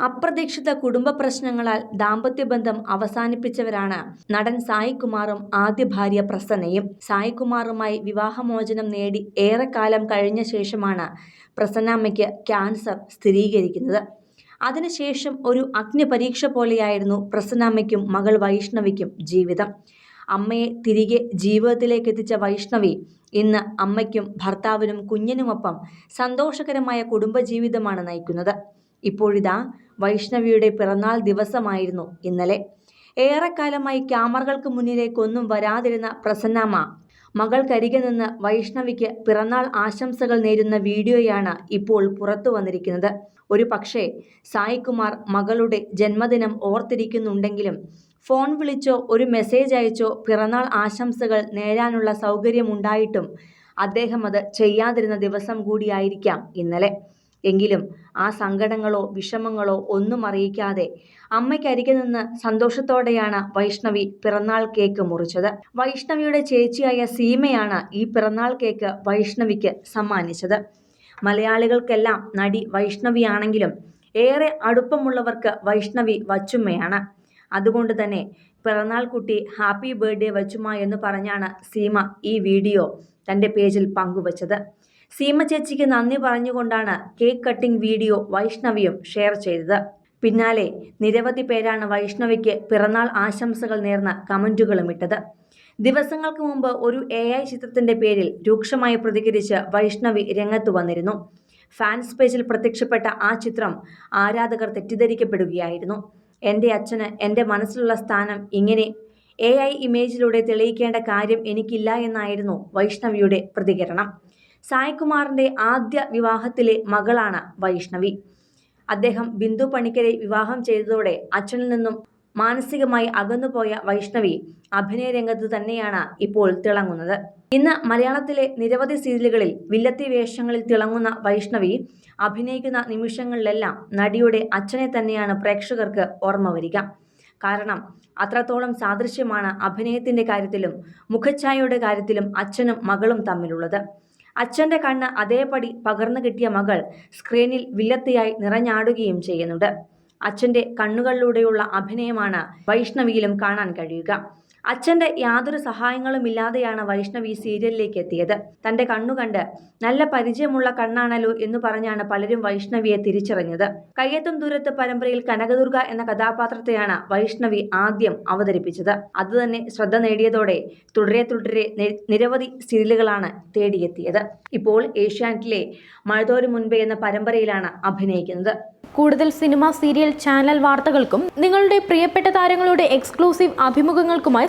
അപ്രതീക്ഷിത കുടുംബ പ്രശ്നങ്ങളാൽ ദാമ്പത്യബന്ധം അവസാനിപ്പിച്ചവരാണ് നടൻ സായികുമാറും ആദ്യ ഭാര്യ പ്രസന്നയും. സായികുമാറുമായി വിവാഹമോചനം നേടി ഏറെക്കാലം കഴിഞ്ഞ ശേഷമാണ് പ്രസന്നാമ്മയ്ക്ക് ക്യാൻസർ സ്ഥിരീകരിക്കുന്നത്. അതിനുശേഷം ഒരു അഗ്നിപരീക്ഷ പോലെയായിരുന്നു പ്രസന്നാമ്മയ്ക്കും മകൾ വൈഷ്ണവിക്കും ജീവിതം. അമ്മയെ തിരികെ ജീവിതത്തിലേക്ക് എത്തിച്ച വൈഷ്ണവി ഇന്ന് അമ്മയ്ക്കും ഭർത്താവിനും കുഞ്ഞിനുമൊപ്പം സന്തോഷകരമായ കുടുംബജീവിതമാണ് നയിക്കുന്നത്. ഇപ്പോഴിതാ വൈഷ്ണവിയുടെ പിറന്നാൾ ദിവസമായിരുന്നു ഇന്നലെ. ഏറെക്കാലമായി ക്യാമറകൾക്ക് മുന്നിലേക്കൊന്നും വരാതിരുന്ന പ്രസന്നമ്മ മകൾക്കരികെ നിന്ന് വൈഷ്ണവിക്ക് പിറന്നാൾ ആശംസകൾ നേരുന്ന വീഡിയോയാണ് ഇപ്പോൾ പുറത്തു വന്നിരിക്കുന്നത്. ഒരു പക്ഷേ സായികുമാർ മകളുടെ ജന്മദിനം ഓർത്തിരിക്കുന്നുണ്ടെങ്കിലും ഫോൺ വിളിച്ചോ ഒരു മെസ്സേജ് അയച്ചോ പിറന്നാൾ ആശംസകൾ നേരാനുള്ള സൗകര്യമുണ്ടായിട്ടും അദ്ദേഹം അത് ചെയ്യാതിരുന്ന ദിവസം കൂടിയായിരിക്കാം ഇന്നലെ. എങ്കിലും ആ സങ്കടങ്ങളോ വിഷമങ്ങളോ ഒന്നും അറിയിക്കാതെ അമ്മയ്ക്കരികെ നിന്ന് സന്തോഷത്തോടെയാണ് വൈഷ്ണവി പിറന്നാൾ കേക്ക് മുറിച്ചത്. വൈഷ്ണവിയുടെ ചേച്ചിയായ സീമയാണ് ഈ പിറന്നാൾ കേക്ക് വൈഷ്ണവിക്ക് സമ്മാനിച്ചത്. മലയാളികൾക്കെല്ലാം നടി വൈഷ്ണവിയാണെങ്കിലും ഏറെ അടുപ്പമുള്ളവർക്ക് വൈഷ്ണവി വച്ചുമ്മയാണ്. അതുകൊണ്ട് തന്നെ പിറന്നാൾ കുട്ടി ഹാപ്പി ബർത്ത്ഡേ വച്ചുമ്മ എന്ന് പറഞ്ഞാണ് സീമ ഈ വീഡിയോ തന്റെ പേജിൽ പങ്കുവച്ചത്. സീമ ചേച്ചിക്ക് നന്ദി പറഞ്ഞുകൊണ്ടാണ് കേക്ക് കട്ടിംഗ് വീഡിയോ വൈഷ്ണവിയും ഷെയർ ചെയ്തത്. പിന്നാലെ നിരവധി പേരാണ് വൈഷ്ണവിക്ക് പിറന്നാൾ ആശംസകൾ നേർന്ന കമന്റുകളും ഇട്ടത്. ദിവസങ്ങൾക്ക് മുമ്പ് ഒരു എ ഐ ചിത്രത്തിന്റെ പേരിൽ രൂക്ഷമായി പ്രതികരിച്ച് വൈഷ്ണവി രംഗത്തു വന്നിരുന്നു. ഫാൻസ് പേജിൽ പ്രത്യക്ഷപ്പെട്ട ആ ചിത്രം ആരാധകർ തെറ്റിദ്ധരിക്കപ്പെടുകയായിരുന്നു. എന്റെ അച്ഛന് എന്റെ മനസ്സിലുള്ള സ്ഥാനം ഇങ്ങനെ എ ഐ ഇമേജിലൂടെ തെളിയിക്കേണ്ട കാര്യം എനിക്കില്ല എന്നായിരുന്നു വൈഷ്ണവിയുടെ പ്രതികരണം. സായ്കുമാറിന്റെ ആദ്യ വിവാഹത്തിലെ മകളാണ് വൈഷ്ണവി. അദ്ദേഹം ബിന്ദു പണിക്കരെ വിവാഹം ചെയ്തതോടെ അച്ഛനിൽ നിന്നും മാനസികമായി അകന്നുപോയ വൈഷ്ണവി അഭിനയ രംഗത്ത് തന്നെയാണ് ഇപ്പോൾ തിളങ്ങുന്നത്. ഇന്ന് മലയാളത്തിലെ നിരവധി സീരിയലുകളിൽ വില്ലത്തി വേഷങ്ങളിൽ തിളങ്ങുന്ന വൈഷ്ണവി അഭിനയിക്കുന്ന നിമിഷങ്ങളിലെല്ലാം നടിയുടെ അച്ഛനെ തന്നെയാണ് പ്രേക്ഷകർക്ക് ഓർമ്മ വരിക. കാരണം അത്രത്തോളം സാദൃശ്യമാണ് അഭിനയത്തിന്റെ കാര്യത്തിലും മുഖഛായയുടെ കാര്യത്തിലും അച്ഛനും മകളും തമ്മിലുള്ളത്. അച്ഛന്റെ കണ്ണ് അതേപടി പകർന്നു കിട്ടിയ മകൾ സ്ക്രീനിൽ വില്ലത്തിയായി നിറഞ്ഞാടുകയും ചെയ്യുന്നുണ്ട്. അച്ഛന്റെ കണ്ണുകളിലൂടെയുള്ള അഭിനയമാണ് വൈഷ്ണവിയിലും കാണാൻ കഴിയുക. അച്ഛന്റെ യാതൊരു സഹായങ്ങളും ഇല്ലാതെയാണ് വൈഷ്ണവി സീരിയലിലേക്ക് എത്തിയത്. തന്റെ കണ്ണുകണ്ട് നല്ല പരിചയമുള്ള കണ്ണാണല്ലോ എന്ന് പറഞ്ഞാണ് പലരും വൈഷ്ണവിയെ തിരിച്ചറിഞ്ഞത്. കയ്യെത്തും ദൂരത്ത് പരമ്പരയിൽ കനകദുർഗ എന്ന കഥാപാത്രത്തെയാണ് വൈഷ്ണവി ആദ്യം അവതരിപ്പിച്ചത്. അതുതന്നെ ശ്രദ്ധ നേടിയതോടെ തുടരെ തുടരെ നിരവധി സീരിയലുകളാണ് തേടിയെത്തിയത്. ഇപ്പോൾ ഏഷ്യാനെറ്റിലെ മഴതോരു മുൻപേ എന്ന പരമ്പരയിലാണ് അഭിനയിക്കുന്നത്. കൂടുതൽ സിനിമ സീരിയൽ ചാനൽ വാർത്തകൾക്കും നിങ്ങളുടെ പ്രിയപ്പെട്ട താരങ്ങളുടെ എക്സ്ക്ലൂസീവ് അഭിമുഖങ്ങൾക്കുമായി